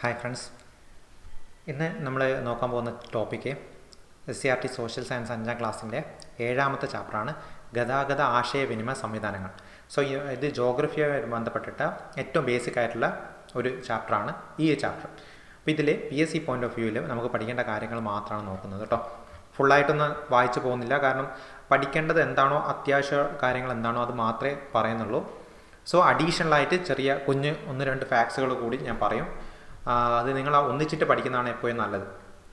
Hi friends ഇന്ന് നമ്മൾ നോക്കാൻ പോകുന്ന topic S C R T social science അഞ്ചാം ക്ലാസ്സിന്റെ ഏഴാമത്തെ ചാപ്റ്ററാണ് ഗതാഗത ആശയവിനിമയ സംവിധാനങ്ങൾ. സോ ഇത് ജോഗ്രഫിയുമായി ബന്ധപ്പെട്ടിട്ട് ഏറ്റവും ബേസിക് ആയിട്ടുള്ള ഒരു ചാപ്റ്ററാണ് ഈ ചാപ്റ്റർ അപ്പോൾ ഇതിൽ P S C point of വ്യൂവിൽ നമുക്ക് പഠിക്കേണ്ട കാര്യങ്ങൾ മാത്രമാണ് നോക്കുന്നത് കേട്ടോ ഫുള്ളായിട്ടൊന്നും വായിച്ചു പോകുന്നില്ല. കാരണം പഠിക്കേണ്ടത് എന്താണോ അത്യാവശ്യ കാര്യങ്ങൾ എന്താണോ അത് മാത്രമേ പറയുന്നുള്ളൂ. സോ അഡീഷണലായിട്ട് ചെറിയ കുഞ്ഞ് ഒന്ന് രണ്ട് ഫാക്സുകൾ കൂടി ഞാൻ പറയും. അത് നിങ്ങൾ ഒന്നിച്ചിട്ട് പഠിക്കുന്നതാണ് എപ്പോഴും നല്ലത്.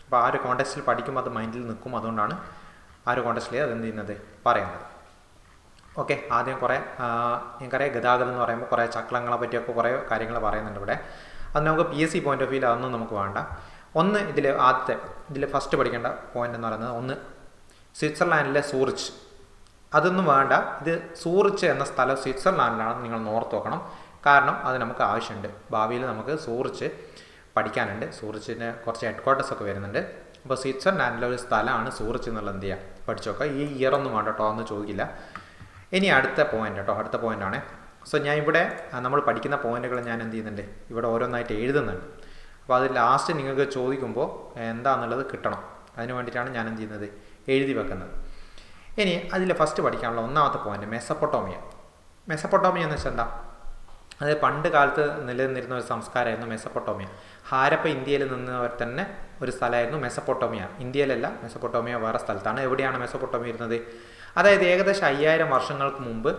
അപ്പോൾ ആ ഒരു കോണ്ടസ്റ്റിൽ പഠിക്കുമ്പോൾ അത് മൈൻഡിൽ നിൽക്കും. അതുകൊണ്ടാണ് ആ ഒരു കോണ്ടസ്റ്റിൽ അത് എന്ത് ചെയ്യുന്നത് പറയുന്നത്. ഓക്കെ ആദ്യം കുറേ എനിക്കറിയാം ഗതാഗതം എന്ന് പറയുമ്പോൾ കുറേ ചക്രങ്ങളെ പറ്റിയൊക്കെ കുറേ കാര്യങ്ങൾ പറയുന്നുണ്ട് ഇവിടെ. അത് നമുക്ക് P S C point of വ്യൂവിൽ അതൊന്നും നമുക്ക് വേണ്ട. ഒന്ന് ഇതിൽ ആദ്യത്തെ ഇതിൽ ഫസ്റ്റ് പഠിക്കേണ്ട പോയിന്റ് എന്ന് പറയുന്നത് ഒന്ന് സ്വിറ്റ്സർലാൻഡിലെ സൂറിച്ച്. അതൊന്നും വേണ്ട. ഇത് സൂറിച്ച് എന്ന സ്ഥലം സ്വിറ്റ്സർലാൻഡിലാണ് നിങ്ങൾ നോർത്ത് വെക്കണം. കാരണം അത് നമുക്ക് ആവശ്യമുണ്ട്. ഭാവിയിൽ നമുക്ക് സൂറിച്ച് പഠിക്കാനുണ്ട്. സൂറിച്ചിന് കുറച്ച് ഹെഡ് ക്വാർട്ടേഴ്സ് ഒക്കെ വരുന്നുണ്ട്. അപ്പോൾ സ്വിറ്റ്സർലാൻഡിലെ ഒരു സ്ഥലമാണ് സൂറിച്ച് എന്നുള്ളത് എന്ത് ചെയ്യുക പഠിച്ചു നോക്കുക ഈ ഇയർ ഒന്നും വേണ്ട കേട്ടോ ചോദിക്കില്ല. ഇനി അടുത്ത പോയിന്റ് കേട്ടോ അടുത്ത പോയിന്റ് ആണ്. സോ ഞാൻ ഇവിടെ നമ്മൾ പഠിക്കുന്ന പോയിന്റുകൾ ഞാൻ എന്ത് ചെയ്യുന്നുണ്ട്? ഇവിടെ ഓരോന്നായിട്ട് എഴുതുന്നുണ്ട്. അപ്പോൾ അത് ലാസ്റ്റ് നിങ്ങൾക്ക് ചോദിക്കുമ്പോൾ എന്താണെന്നുള്ളത് കിട്ടണം. അതിന് വേണ്ടിയിട്ടാണ് ഞാൻ എന്ത് ചെയ്യുന്നത്? എഴുതി വെക്കുന്നത്. ഇനി അതിൽ ഫസ്റ്റ് പഠിക്കാനുള്ള ഒന്നാമത്തെ പോയിന്റ് മെസ്സപ്പൊട്ടോമിയ മെസ്സപ്പൊട്ടോമിയ എന്ന് വെച്ചാൽ എന്താ? അത് പണ്ട് കാലത്ത് നിലനിന്നിരുന്ന ഒരു സംസ്കാരമായിരുന്നു മെസ്സപ്പൊട്ടോമിയ. ഹാരപ്പ ഇന്ത്യയിൽ നിന്നവർ തന്നെ ഒരു സ്ഥലമായിരുന്നു മെസ്സപ്പൊട്ടോമിയ. ഇന്ത്യയിലല്ല മെസ്സപ്പൊട്ടോമിയ വേറെ സ്ഥലത്താണ്. എവിടെയാണ് മെസ്സപ്പൊട്ടോമിയ ഇരുന്നത് അതായത് ഏകദേശം അയ്യായിരം വർഷങ്ങൾക്ക് മുമ്പ്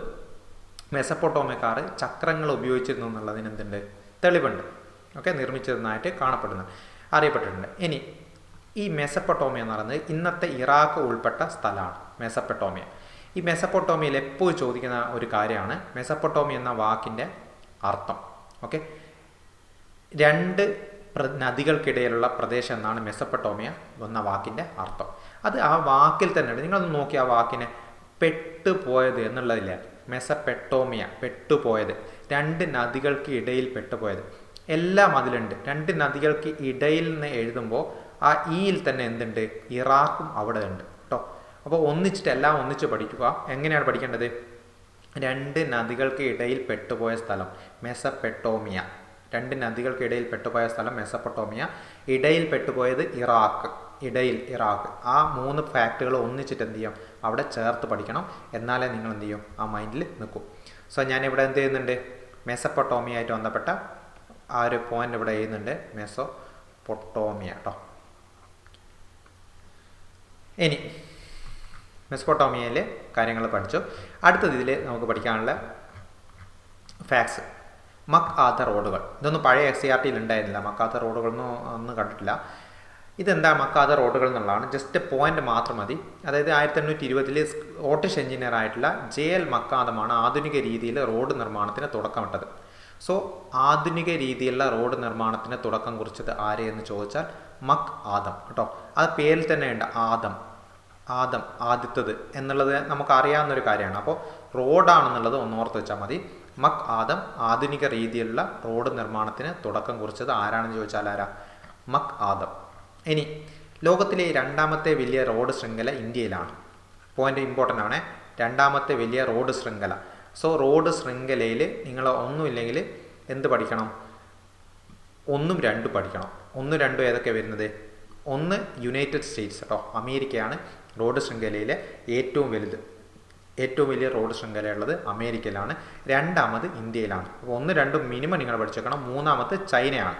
മെസ്സപ്പൊട്ടോമിയക്കാർ ചക്രങ്ങൾ ഉപയോഗിച്ചിരുന്നു എന്നുള്ളതിന് എന്തുണ്ട്? തെളിവുണ്ട്. ഓക്കെ? നിർമ്മിച്ചിരുന്നതായിട്ട് കാണപ്പെടുന്നു. അറിയപ്പെട്ടിട്ടുണ്ട്. ഇനി ഈ മെസ്സപ്പൊട്ടോമിയ എന്ന് പറയുന്നത് ഇന്നത്തെ ഇറാഖ് ഉൾപ്പെട്ട സ്ഥലമാണ്. മെസ്സപ്പൊട്ടോമിയ. ഈ മെസ്സപ്പൊട്ടോമിയയിൽ എപ്പോഴും ചോദിക്കുന്ന ഒരു കാര്യമാണ്. മെസ്സപ്പൊട്ടോമിയ എന്ന വാക്കിന്റെ അർത്ഥം. ഓക്കെ? രണ്ട് നദികൾക്കിടയിലുള്ള പ്രദേശം എന്നാണ് മെസ്സപ്പട്ടോമിയ എന്ന വാക്കിന്റെ അർത്ഥം. അത് ആ വാക്കിൽ തന്നെയുണ്ട് നിങ്ങളൊന്ന് നോക്കി ആ വാക്കിനെ. പെട്ടുപോയത് എന്നുള്ളതില്ല? മെസ്സപ്പെട്ടോമിയ പെട്ടുപോയത്. രണ്ട് നദികൾക്ക് ഇടയിൽ പെട്ടുപോയത്. എല്ലാം അതിലുണ്ട്. രണ്ട് നദികൾക്ക് ഇടയിൽ നിന്ന് എഴുതുമ്പോൾ ആ ഈയിൽ തന്നെ എന്തുണ്ട്? ഇറാഖും അവിടെ ഉണ്ട് കേട്ടോ അപ്പോൾ ഒന്നിച്ചിട്ട് എല്ലാം ഒന്നിച്ച് പഠിക്കുക. എങ്ങനെയാണ് പഠിക്കേണ്ടത്? രണ്ട് നദികൾക്ക് ഇടയിൽ പെട്ടുപോയ സ്ഥലം മെസപ്പെട്ടോമിയ. രണ്ട് നദികൾക്ക് ഇടയിൽ പെട്ടുപോയ സ്ഥലം മെസപ്പൊട്ടോമിയ. ഇടയിൽ പെട്ടുപോയത് ഇറാഖ്. ഇടയിൽ ഇറാഖ്. ആ മൂന്ന് ഫാക്റ്റുകൾ ഒന്നിച്ചിട്ട് എന്ത് ചെയ്യും? അവിടെ ചേർത്ത് പഠിക്കണം. എന്നാലേ നിങ്ങൾ എന്ത് ചെയ്യും? ആ മൈൻഡിൽ നിൽക്കും. സോ ഞാൻ ഇവിടെ എന്ത് ചെയ്യുന്നുണ്ട്? മെസപ്പൊട്ടോമിയ ആയിട്ട് ബന്ധപ്പെട്ട ആ ഒരു പോയിന്റ് ഇവിടെ എഴുതുന്നുണ്ട്. മെസോ പൊട്ടോമിയ കേട്ടോ ഇനി മെസ്പോട്ടോമിയയിൽ കാര്യങ്ങൾ പഠിച്ചു. അടുത്തത് ഇതിൽ നമുക്ക് പഠിക്കാനുള്ള ഫാക്സ് മക് ആത്ത റോഡുകൾ. ഇതൊന്നും പഴയ എസ് സി ആർ ടിയിൽ ഉണ്ടായിരുന്നില്ല. മക്കാത്ത റോഡുകളൊന്നും ഒന്നും കണ്ടിട്ടില്ല. ഇതെന്താ മക്കാത്ത റോഡുകൾ എന്നുള്ളതാണ്. ജസ്റ്റ് പോയിന്റ് മാത്രം മതി. അതായത് ആയിരത്തി എണ്ണൂറ്റി ഇരുപതിൽ ഓട്ടിഷ് എഞ്ചിനീയർ ആയിട്ടുള്ള ജെ എൽ മക്കാദമാണ് ആധുനിക രീതിയിൽ റോഡ് നിർമ്മാണത്തിന് തുടക്കമിട്ടത്. സോ ആധുനിക രീതിയിലുള്ള റോഡ് നിർമ്മാണത്തിന് തുടക്കം കുറിച്ചത് ആര് എന്ന് ചോദിച്ചാൽ മക് ആദം. കേട്ടോ? അത് പേരിൽ തന്നെ ഉണ്ട്. ആദം. ആദം ആദ്യത്തത് എന്നുള്ളത് നമുക്ക് അറിയാവുന്ന ഒരു കാര്യമാണ്. അപ്പോൾ റോഡാണെന്നുള്ളത് ഒന്നോർത്ത് വെച്ചാൽ മതി. മക് ആദം ആധുനിക രീതിയിലുള്ള റോഡ് നിർമ്മാണത്തിന് തുടക്കം കുറിച്ചത് ആരാണെന്ന് ചോദിച്ചാൽ ആരാ? മക് ആദം. ഇനി ലോകത്തിലെ രണ്ടാമത്തെ വലിയ റോഡ് ശൃംഖല ഇന്ത്യയിലാണ്. പോയിന്റ് ഇമ്പോർട്ടന്റ് ആണ്. രണ്ടാമത്തെ വലിയ റോഡ് ശൃംഖല. സോ റോഡ് ശൃംഖലയിൽ നിങ്ങൾ ഒന്നുമില്ലെങ്കിൽ എന്ത് പഠിക്കണം? ഒന്നും രണ്ടും പഠിക്കണം. ഒന്നും രണ്ടും ഏതൊക്കെ വരുന്നത്? ഒന്ന് യുണൈറ്റഡ് സ്റ്റേറ്റ്സ് കേട്ടോ. അമേരിക്കയാണ്. റോഡ് ശൃംഖലയിലെ ഏറ്റവും വലുത് ഏറ്റവും വലിയ റോഡ് ശൃംഖലയുള്ളത് അമേരിക്കയിലാണ്. രണ്ടാമത് ഇന്ത്യയിലാണ്. അപ്പോൾ ഒന്ന് രണ്ടും മിനിമം നിങ്ങൾ പഠിച്ചേക്കണം. മൂന്നാമത് ചൈനയാണ്.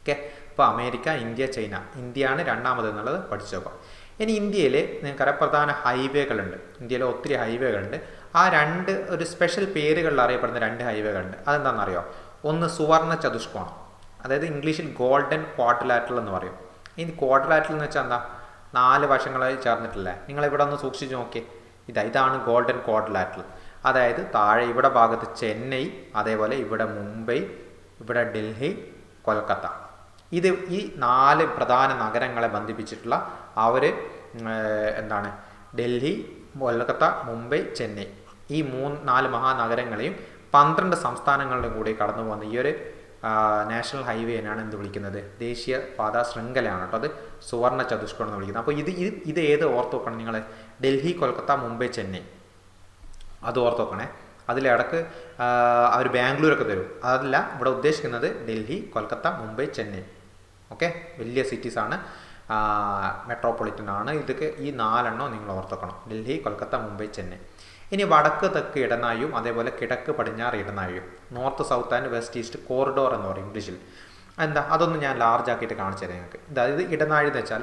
ഓക്കെ അപ്പോൾ അമേരിക്ക ഇന്ത്യ ചൈന. ഇന്ത്യയാണ് രണ്ടാമത് എന്നുള്ളത് പഠിച്ചേക്കാം ഇനി ഇന്ത്യയിൽ നിങ്ങൾക്കറിയാം പ്രധാന ഹൈവേകളുണ്ട്. ഇന്ത്യയിലെ ഒത്തിരി ഹൈവേകളുണ്ട്. ആ രണ്ട് ഒരു സ്പെഷ്യൽ പേരുകളിൽ അറിയപ്പെടുന്ന രണ്ട് ഹൈവേകളുണ്ട്. അതെന്താണെന്നറിയോ? ഒന്ന് സുവർണ ചതുഷ്കോണം. അതായത് ഇംഗ്ലീഷിൽ ഗോൾഡൻ ക്വാഡ്രിലാറ്ററൽ എന്ന് പറയും. ഇനി ക്വാഡ്രിലാറ്ററൽ എന്ന് വെച്ചാൽ എന്താ? നാല് വശങ്ങളായി ചേർന്നിട്ടില്ലേ? നിങ്ങൾ ഇവിടെ ഒന്ന് സൂക്ഷിച്ച് നോക്കിയേ. ഇതാ ഇതാണ് ഗോൾഡൻ ക്വാഡ്രിലാറ്ററൽ അതായത് താഴെ ഇവിടെ ഭാഗത്ത് ചെന്നൈ അതേപോലെ ഇവിടെ മുംബൈ ഇവിടെ ഡൽഹി കൊൽക്കത്ത. ഇത് ഈ നാല് പ്രധാന നഗരങ്ങളെ ബന്ധിപ്പിച്ചിട്ടുള്ള അവർ എന്താണ്? ഡൽഹി കൊൽക്കത്ത മുംബൈ ചെന്നൈ. ഈ മൂന്ന് നാല് മഹാനഗരങ്ങളെയും പന്ത്രണ്ട് സംസ്ഥാനങ്ങളുടെയും കൂടി കടന്നു പോകുന്ന ഈ ഒരു നാഷണൽ ഹൈവേനാണ് എന്ത് വിളിക്കുന്നത്? ദേശീയ പാത ശൃംഖലയാണ് കേട്ടോ അത്. സുവർണ ചതുഷ്കോണം എന്ന് വിളിക്കുന്നത്. അപ്പോൾ ഇത് ഇത് ഇത് ഏത് ഓർത്ത് വെക്കണം നിങ്ങൾ ഡൽഹി കൊൽക്കത്ത മുംബൈ ചെന്നൈ. അത് ഓർത്ത് വെക്കണേ. അതിലിടക്ക് അവർ ബാംഗ്ലൂരൊക്കെ തരും. അതല്ല ഇവിടെ ഉദ്ദേശിക്കുന്നത് ഡൽഹി കൊൽക്കത്ത മുംബൈ ചെന്നൈ. ഓക്കെ? വലിയ സിറ്റീസാണ്. മെട്രോപൊളിറ്റൻ ആണ്. ഇതൊക്കെ ഈ നാലെണ്ണം നിങ്ങൾ ഓർത്തുക്കണം ഡൽഹി കൊൽക്കത്ത മുംബൈ ചെന്നൈ. ഇനി വടക്ക് തെക്ക് ഇടനായും അതേപോലെ കിടക്ക് പടിഞ്ഞാറ് ഇടനായും north south and west east corridor എന്ന് പറയും ഇംഗ്ലീഷിൽ. എന്താ? അതൊന്നും ഞാൻ ലാർജ് ആക്കിയിട്ട് കാണിച്ചു തരാം നിങ്ങൾക്ക്. അതായത് ഇടനാഴി എന്ന് വെച്ചാൽ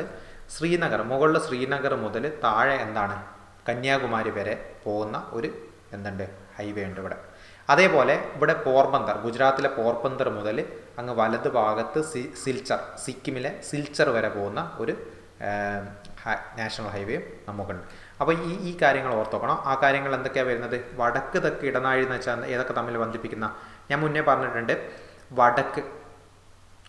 ശ്രീനഗർ മുകളിൽ ശ്രീനഗർ മുതൽ താഴെ എന്താണ്? കന്യാകുമാരി വരെ പോകുന്ന ഒരു എന്തുണ്ട്? ഹൈവേ ഉണ്ട് ഇവിടെ. അതേപോലെ ഇവിടെ പോർബന്തർ ഗുജറാത്തിലെ പോർബന്തർ മുതൽ അങ്ങ് വലത് ഭാഗത്ത് സി സിൽച്ചർ സിക്കിമിലെ സിൽച്ചർ വരെ പോകുന്ന ഒരു നാഷണൽ ഹൈവേ നമുക്കുണ്ട്. അപ്പോൾ ഈ ഈ കാര്യങ്ങൾ ഓർത്തോക്കണം. ആ കാര്യങ്ങൾ എന്തൊക്കെയാണ് വരുന്നത്? വടക്ക് തെക്ക് ഇടനാഴി എന്ന് വെച്ചാൽ ഏതൊക്കെ തമ്മിൽ ബന്ധിപ്പിക്കുന്ന? ഞാൻ മുന്നേ പറഞ്ഞിട്ടുണ്ട്. വടക്ക്.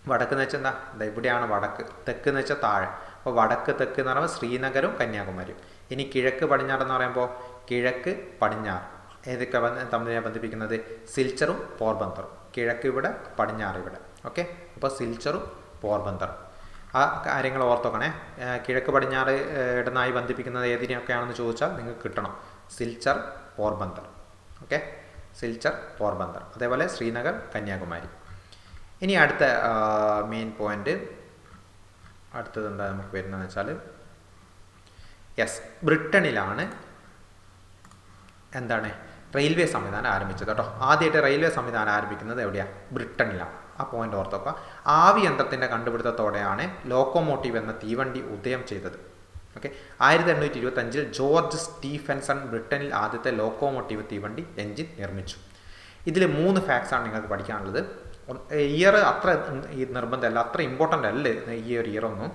വടക്ക് എന്ന് വെച്ചാൽ എന്താ? എന്താ ഇവിടെയാണ് വടക്ക്. തെക്ക് എന്ന് വെച്ചാൽ താഴെ. അപ്പോൾ വടക്ക് തെക്ക് എന്ന് പറയുമ്പോൾ ശ്രീനഗറും കന്യാകുമാരിയും. ഇനി കിഴക്ക് പടിഞ്ഞാറ് എന്ന് പറയുമ്പോൾ കിഴക്ക് പടിഞ്ഞാറ്. ഏതൊക്കെ തമ്മിൽ ബന്ധിപ്പിക്കുന്നത്? സിൽച്ചറും പോർബന്തറും. കിഴക്ക് ഇവിടെ പടിഞ്ഞാറ് ഇവിടെ. ഓക്കെ? അപ്പോൾ സിൽച്ചറും പോർബന്തറും. ആ കാര്യങ്ങൾ ഓർത്തോക്കണേ. കിഴക്ക് പടിഞ്ഞാറ് ഇടനായി ബന്ധിപ്പിക്കുന്നത് ഏതിനെയൊക്കെയാണെന്ന് ചോദിച്ചാൽ നിങ്ങൾക്ക് കിട്ടണം. സിൽച്ചർ പോർബന്തർ ഓക്കെ? സിൽച്ചർ പോർബന്തർ അതേപോലെ ശ്രീനഗർ കന്യാകുമാരി. ഇനി അടുത്ത മെയിൻ പോയിന്റ് അടുത്തത് എന്താ നമുക്ക് വരുന്നതെന്ന് വെച്ചാൽ യെസ് ബ്രിട്ടനിലാണ് എന്താണ്? റെയിൽവേ സംവിധാനം ആരംഭിച്ചത് കേട്ടോ. ആദ്യമായിട്ട് റെയിൽവേ സംവിധാനം ആരംഭിക്കുന്നത് എവിടെയാണ് ബ്രിട്ടനിലാണ്. ആ പോയിന്റ് ഓർത്തോക്കുക. ആവി യന്ത്രത്തിന്റെ കണ്ടുപിടുത്തത്തോടെയാണ് ലോക്കോമോട്ടീവ് എന്ന തീവണ്ടി ഉദയം ചെയ്തത്. ഓക്കെ. ആയിരത്തി എണ്ണൂറ്റി ഇരുപത്തഞ്ചിൽ ജോർജ് സ്റ്റീഫൻസൺ ബ്രിട്ടനിൽ ആദ്യത്തെ ലോക്കോമോട്ടീവ് തീവണ്ടി എഞ്ചിൻ നിർമ്മിച്ചു. ഇതിൽ മൂന്ന് ഫാക്ട്സ് ആണ് നിങ്ങൾക്ക് പഠിക്കാനുള്ളത്. ഇയർ അത്ര നിർബന്ധമല്ല അത്ര ഇമ്പോർട്ടന്റ് അല്ല ഈ ഒരു ഇയർ ഒന്നും.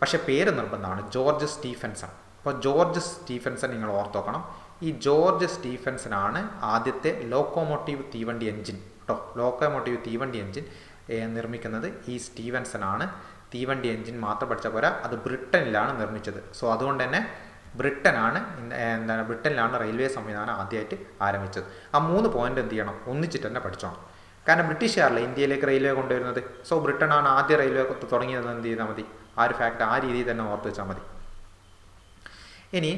പക്ഷേ പേര് നിർബന്ധമാണ് ജോർജ് സ്റ്റീഫൻസൺ. അപ്പോൾ ജോർജ് സ്റ്റീഫൻസൺ നിങ്ങൾ ഓർത്തോക്കണം. ഈ ജോർജ് സ്റ്റീഫൻസൺ ആണ് ആദ്യത്തെ ലോക്കോമോട്ടീവ് തീവണ്ടി എഞ്ചിൻ കേട്ടോ ലോക്കോമോട്ടീവ് തീവണ്ടി എഞ്ചിൻ നിർമ്മിക്കുന്നത് ഈ സ്റ്റീവൻസൺ ആണ് തീവണ്ടി എഞ്ചിൻ മാത്രം പഠിച്ച പോരാ. അത് ബ്രിട്ടനിലാണ് നിർമ്മിച്ചത്. സോ അതുകൊണ്ട് തന്നെ ബ്രിട്ടനാണ് എന്താണ് ബ്രിട്ടനിലാണ് റെയിൽവേ സംവിധാനം ആദ്യമായിട്ട് ആരംഭിച്ചത്. ആ മൂന്ന് പോയിന്റ് എന്ത് ചെയ്യണം? ഒന്നിച്ചിട്ട് തന്നെ പഠിച്ചോണം. കാരണം ബ്രിട്ടീഷുകാരല്ല ഇന്ത്യയിലേക്ക് റെയിൽവേ കൊണ്ടുവരുന്നത്? സോ ബ്രിട്ടനാണ് ആദ്യ റെയിൽവേ തുടങ്ങിയത് എന്ത് ചെയ്താൽ മതി? ആ ഒരു ഫാക്ട് ആ രീതിയിൽ തന്നെ ഓർത്ത് വെച്ചാൽ മതി. ഇനി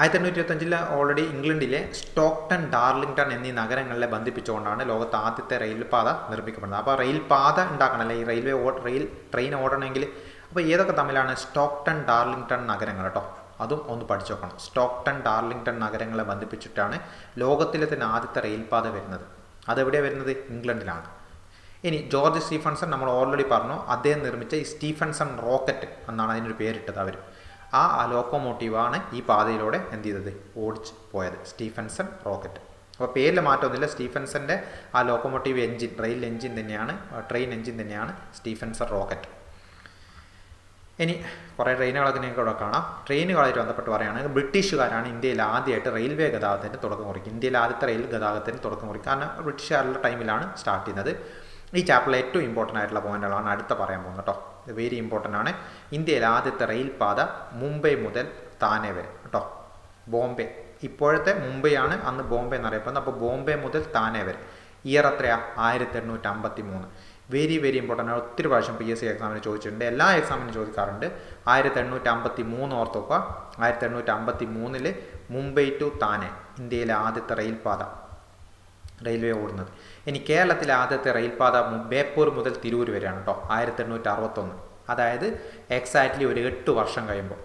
ആയിരത്തി എണ്ണൂറ്റി ഇരുപത്തഞ്ചിൽ ഓൾറെഡി ഇംഗ്ലണ്ടിലെ സ്റ്റോക്ടൺ ഡാർലിംഗ്ടൺ എന്നീ നഗരങ്ങളെ ബന്ധിപ്പിച്ചുകൊണ്ടാണ് ലോകത്ത് ആദ്യത്തെ റെയിൽപാത നിർമ്മിക്കപ്പെടുന്നത്. അപ്പോൾ റെയിൽപാത പാത ഉണ്ടാക്കണമല്ലേ ഈ റെയിൽവേ റെയിൽ ട്രെയിൻ ഓടണമെങ്കിൽ അപ്പോൾ ഏതൊക്കെ തമ്മിലാണ് സ്റ്റോക്ടൺ ഡാർലിംഗ്ടൺ നഗരങ്ങൾ കേട്ടോ? അതും ഒന്ന് പഠിച്ചു നോക്കണം. സ്റ്റോക്ടൺ ഡാർലിംഗ്ടൺ നഗരങ്ങളെ ബന്ധിപ്പിച്ചിട്ടാണ് ലോകത്തിലെ തന്നെ ആദ്യത്തെ റെയിൽപാത വരുന്നത്. അതെവിടെയാണ് വരുന്നത്? ഇംഗ്ലണ്ടിലാണ്. ഇനി ജോർജ് സ്റ്റീഫൻസൺ നമ്മൾ ഓൾറെഡി പറഞ്ഞു അദ്ദേഹം നിർമ്മിച്ച ഈ സ്റ്റീഫൻസൺ റോക്കറ്റ് എന്നാണ് അതിനൊരു പേരിട്ടത് അവർ. ആ ലോക്കോമോട്ടീവാണ് ഈ പാതയിലൂടെ എന്ത് ചെയ്തത്? ഓടിച്ച് പോയത്. Stephenson Rocket. അപ്പോൾ പേരിൽ മാറ്റമൊന്നുമില്ല. സ്റ്റീഫൻസന്റെ ആ ലോക്കോമോട്ടീവ് എഞ്ചിൻ റെയിൽ എഞ്ചിൻ തന്നെയാണ് ട്രെയിൻ എഞ്ചിൻ തന്നെയാണ് സ്റ്റീഫൻസൺ റോക്കറ്റ്. ഇനി കുറേ ട്രെയിനുകളൊക്കെ നിങ്ങൾക്ക് ഇവിടെ കാണാം. ട്രെയിനുകളായിട്ട് ബന്ധപ്പെട്ട് പറയുകയാണെങ്കിൽ ബ്രിട്ടീഷുകാരാണ് ഇന്ത്യയിൽ ആദ്യമായിട്ട് റെയിൽവേ ഗതാഗതത്തിന് തുടക്കം കുറിക്കും ഇന്ത്യയിൽ ആദ്യത്തെ റെയിൽ ഗതാഗതത്തിന് തുടക്കം കുറിക്കും കാരണം ബ്രിട്ടീഷുകാരുടെ ടൈമിലാണ് സ്റ്റാർട്ട് ചെയ്യുന്നത്. ഈ ചാപ്റ്ററിൽ ഏറ്റവും ഇമ്പോർട്ടന്റ് ആയിട്ടുള്ള പോയിന്റുകളാണ് അടുത്ത പറയാൻ പോകുന്നത് കേട്ടോ. ഇത് വെരി ഇമ്പോർട്ടന്റ് ആണ്. ഇന്ത്യയിലെ ആദ്യത്തെ റെയിൽ പാത മുംബൈ മുതൽ താനെ വരെ കേട്ടോ? ബോംബെ. ഇപ്പോഴത്തെ മുംബൈ ആണ് അന്ന് ബോംബെ എന്നറിയപ്പെടുന്നത്. അപ്പോൾ ബോംബെ മുതൽ താനെ വരെ. ഇയർ എത്രയാ? ആയിരത്തി എണ്ണൂറ്റി അമ്പത്തി മൂന്ന് വെരി വെരി ഇമ്പോർട്ടന്റ് ആണ്. ഒത്തിരി പ്രാവശ്യം പി എസ് സി എക്സാമിന് ചോദിച്ചിട്ടുണ്ട്. എല്ലാ എക്സാമിനും ചോദിക്കാറുണ്ട്. ആയിരത്തി എണ്ണൂറ്റി അമ്പത്തി മൂന്ന് ഓർത്തോക്കുക ആയിരത്തി എണ്ണൂറ്റി അമ്പത്തി മൂന്നിൽ മുംബൈ ടു താനെ ഇന്ത്യയിലെ ആദ്യത്തെ റെയിൽ പാത. റെയിൽവേ ഓടുന്നത്. ഇനി കേരളത്തിലെ ആദ്യത്തെ റെയിൽപാത ബേപ്പൂർ മുതൽ തിരൂർ വരെയാണ് കേട്ടോ ആയിരത്തി എണ്ണൂറ്റി അറുപത്തൊന്ന് അതായത് എക്സാക്ട്ലി ഒരു എട്ട് വർഷം കഴിയുമ്പോൾ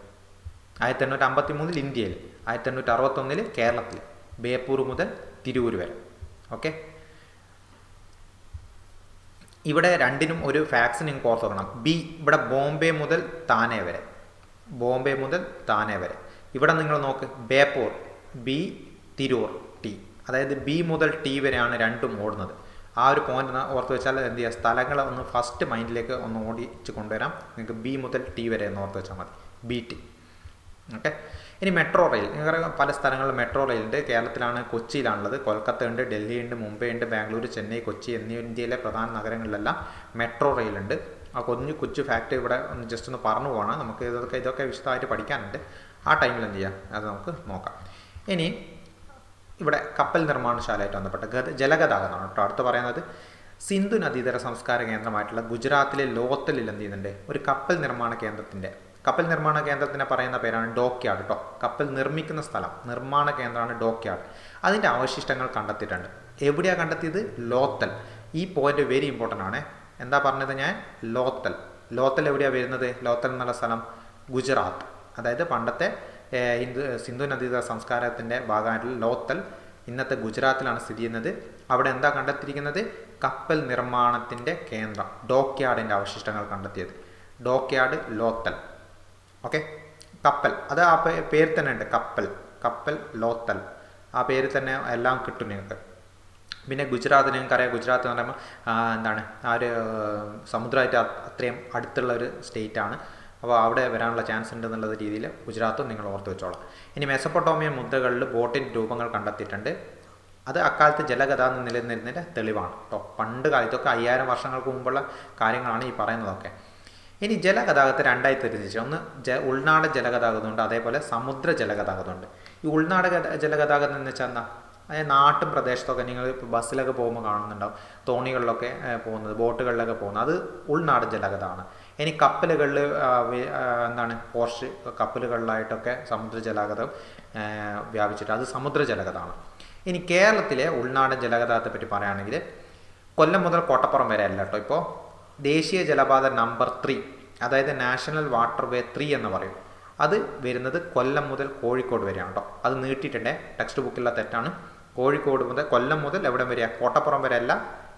ആയിരത്തി എണ്ണൂറ്റി അമ്പത്തി മൂന്നിൽ ഇന്ത്യയിൽ ആയിരത്തി എണ്ണൂറ്റി അറുപത്തൊന്നിൽ കേരളത്തിൽ ബേപ്പൂർ മുതൽ തിരൂർ വരെ. ഓക്കെ ഇവിടെ രണ്ടിനും ഒരു ഫാക്സ് നിങ്ങൾക്ക് ഓർത്ത് വെക്കണം. ബി ഇവിടെ ബോംബെ മുതൽ താനെ വരെ. ബോംബെ മുതൽ താനെ വരെ. ഇവിടെ നിങ്ങൾ നോക്ക് ബേപ്പൂർ ബി തിരൂർ. അതായത് ബി മുതൽ ടി വരെയാണ് രണ്ടും ഓടുന്നത്. ആ ഒരു പോയിന്റ് ഓർത്ത് വെച്ചാൽ എന്ത് ചെയ്യുക സ്ഥലങ്ങളെ ഒന്ന് ഫസ്റ്റ് മൈൻഡിലേക്ക് ഒന്ന് ഓടിച്ച് കൊണ്ടുവരാം. നിങ്ങൾക്ക് ബി മുതൽ ടി വരെ എന്ന് ഓർത്ത് വെച്ചാൽ മതി. ബി ടി ഓക്കെ ഇനി മെട്രോ റെയിൽ നിങ്ങൾ പല സ്ഥലങ്ങളിൽ മെട്രോ റെയിൽ ഉണ്ട്. കേരളത്തിലാണ് കൊച്ചിയിലാണുള്ളത്. കൊൽക്കത്ത ഉണ്ട് ഡൽഹി ഉണ്ട് മുംബൈ ഉണ്ട് ബാംഗ്ലൂർ ചെന്നൈ കൊച്ചി എന്നീ ഇന്ത്യയിലെ പ്രധാന നഗരങ്ങളിലെല്ലാം മെട്രോ റെയിൽ ഉണ്ട്. ആ കൊഞ്ഞു കൊച്ചു ഫാക്ട് ഇവിടെ ഒന്ന് ജസ്റ്റ് ഒന്ന് പറഞ്ഞു പോകണം നമുക്ക് ഇതൊക്കെ ഇതൊക്കെ വിശദമായിട്ട് പഠിക്കാനുണ്ട്. ആ ടൈമിൽ എന്ത് ചെയ്യാം? അത് നമുക്ക് നോക്കാം. ഇനി ഇവിടെ കപ്പൽ നിർമ്മാണശാലയായിട്ട് ബന്ധപ്പെട്ട ഗത ജലഗതാഗതമാണ് കേട്ടോ. അടുത്ത് പറയുന്നത് സിന്ധു നദീതര സംസ്കാര കേന്ദ്രമായിട്ടുള്ള ഗുജറാത്തിലെ ലോത്തലിൽ എന്ത് ചെയ്യുന്നുണ്ട്? ഒരു കപ്പൽ നിർമ്മാണ കേന്ദ്രത്തിന്റെ കപ്പൽ നിർമ്മാണ കേന്ദ്രത്തിനെ പറയുന്ന പേരാണ് ഡോക്യാർഡ് കേട്ടോ. കപ്പൽ നിർമ്മിക്കുന്ന സ്ഥലം നിർമ്മാണ കേന്ദ്രമാണ് ഡോക്യാർഡ് അതിന്റെ അവശിഷ്ടങ്ങൾ കണ്ടെത്തിയിട്ടുണ്ട്. എവിടെയാണ് കണ്ടെത്തിയത്? ലോത്തൽ. ഈ പോയിന്റ് വെരി ഇമ്പോർട്ടന്റ് ആണ്. എന്താ പറഞ്ഞത് ഞാൻ? ലോത്തൽ. ലോത്തൽ എവിടെയാണ് വരുന്നത്? ലോത്തൽ എന്നുള്ള സ്ഥലം ഗുജറാത്ത്. അതായത് പണ്ടത്തെ ഹിന്ദു സിന്ധു നദീത സംസ്കാരത്തിന്റെ ഭാഗമായിട്ടുള്ള ലോത്തൽ ഇന്നത്തെ ഗുജറാത്തിലാണ് സ്ഥിതി ചെയ്യുന്നത്. അവിടെ എന്താ കണ്ടെത്തിയിരിക്കുന്നത്? കപ്പൽ നിർമ്മാണത്തിന്റെ കേന്ദ്രം ഡോക്യാർഡിന്റെ അവശിഷ്ടങ്ങൾ കണ്ടെത്തിയത്. ഡോക്യാർഡ് ലോത്തൽ. ഓക്കെ? കപ്പൽ. അത് ആ പേര് തന്നെ ഉണ്ട്. കപ്പൽ. കപ്പൽ ലോത്തൽ. ആ പേര് തന്നെ എല്ലാം കിട്ടും നിങ്ങൾക്ക്. പിന്നെ ഗുജറാത്ത് നിങ്ങൾക്കറിയാം ഗുജറാത്ത് എന്ന് പറയുമ്പോൾ എന്താണ്? ആ ഒരു സമുദ്രമായിട്ട് അത്രയും അടുത്തുള്ള ഒരു സ്റ്റേറ്റാണ്. അപ്പോൾ അവിടെ വരാനുള്ള ചാൻസ് ഉണ്ട് എന്നുള്ള രീതിയിൽ ഗുജറാത്തും നിങ്ങൾ ഓർത്ത് വെച്ചോളാം. ഇനി മെസപ്പൊട്ടോമിയൻ മുദ്രകളിൽ ബോട്ടിന്റെ രൂപങ്ങൾ കണ്ടെത്തിയിട്ടുണ്ട്. അത് അക്കാലത്ത് ജലഗതാഗതം നിലനിന്നിരുന്നതിന്റെ തെളിവാണ്. കേട്ടോ പണ്ട് കാലത്തൊക്കെ അയ്യായിരം വർഷങ്ങൾക്ക് മുമ്പുള്ള കാര്യങ്ങളാണ് ഈ പറയുന്നതൊക്കെ. ഇനി ജലഗതാഗതത്തെ രണ്ടായി തിരിച്ചു ഒന്ന് ജ ഉൾനാടൻ ജലഗതാഗതമുണ്ട് അതേപോലെ സമുദ്ര ജലഗതാഗതമുണ്ട് ഈ ഉൾനാട ഗത- ജലഗതാഗതം എന്ന് വെച്ചാൽ എന്താ? അതായത് നാട്ടും പ്രദേശത്തൊക്കെ നിങ്ങൾ ഇപ്പോൾ ബസ്സിലൊക്കെ പോകുമ്പോൾ കാണുന്നുണ്ടാവും. തോണികളിലൊക്കെ പോകുന്നത് ബോട്ടുകളിലൊക്കെ പോകുന്നത്. അത് ഉൾനാടൻ ജലഗതമാണ് ഇനി കപ്പലുകളിൽ എന്താണ് പോർഷ് കപ്പലുകളിലായിട്ടൊക്കെ സമുദ്ര ജലാഗതം വ്യാപിച്ചിട്ട് അത് സമുദ്ര ജലഗതമാണ് ഇനി കേരളത്തിലെ ഉൾനാടൻ ജലഗതാഗതത്തെ പറ്റി പറയുകയാണെങ്കിൽ കൊല്ലം മുതൽ കോട്ടപ്പുറം വരെ അല്ല കേട്ടോ ഇപ്പോൾ ദേശീയ ജലപാത നമ്പർ ത്രീ അതായത് നാഷണൽ വാട്ടർവേ ത്രീ എന്ന് പറയും. അത് വരുന്നത് കൊല്ലം മുതൽ കോഴിക്കോട് വരെയാണ് കേട്ടോ അത് നീട്ടിയിട്ടുണ്ടേ. ടെക്സ്റ്റ് ബുക്കിലുള്ള തെറ്റാണ്. കോഴിക്കോട് മുതൽ കൊല്ലം മുതൽ എവിടം വരെയാണ് കോട്ടപ്പുറം വരെ അല്ല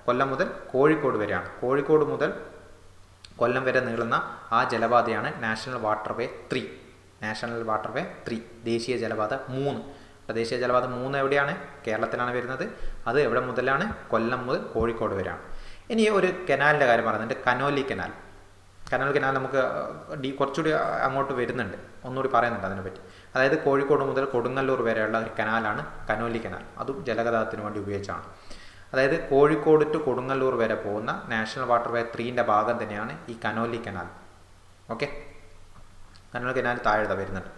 കൊല്ലം മുതൽ കോഴിക്കോട് വരെയാണ്. കോഴിക്കോട് മുതൽ കൊല്ലം വരെ നീളുന്ന ആ ജലപാതയാണ് national waterway three. National water way three. ദേശീയ ജലപാത മൂന്ന്. അപ്പോൾ ദേശീയ ജലപാത മൂന്ന് എവിടെയാണ്? കേരളത്തിലാണ് വരുന്നത്. അത് എവിടെ മുതലാണ്? കൊല്ലം മുതൽ കോഴിക്കോട് വരെയാണ്. ഇനി ഒരു കനാലിന്റെ കാര്യം പറയുന്നുണ്ട്. Conolly canal. കനാൽ കനാൽ നമുക്ക് ഡി കുറച്ചുകൂടി അങ്ങോട്ട് വരുന്നുണ്ട്. ഒന്നുകൂടി പറയുന്നുണ്ട് അതിനെപ്പറ്റി. അതായത് കോഴിക്കോട് മുതൽ കൊടുങ്ങല്ലൂർ വരെയുള്ള ഒരു കനാലാണ് കനോലി കനാൽ. അതും ജലഗതാഗതത്തിന് വേണ്ടി ഉപയോഗിച്ചാണ്. അതായത് കോഴിക്കോട് ടു കൊടുങ്ങല്ലൂർ വരെ പോകുന്ന നാഷണൽ വാട്ടർ വേ ത്രീന്റെ ഭാഗം തന്നെയാണ് ഈ Connolly canal okay Connolly canal താഴെ വരുന്നുണ്ട്.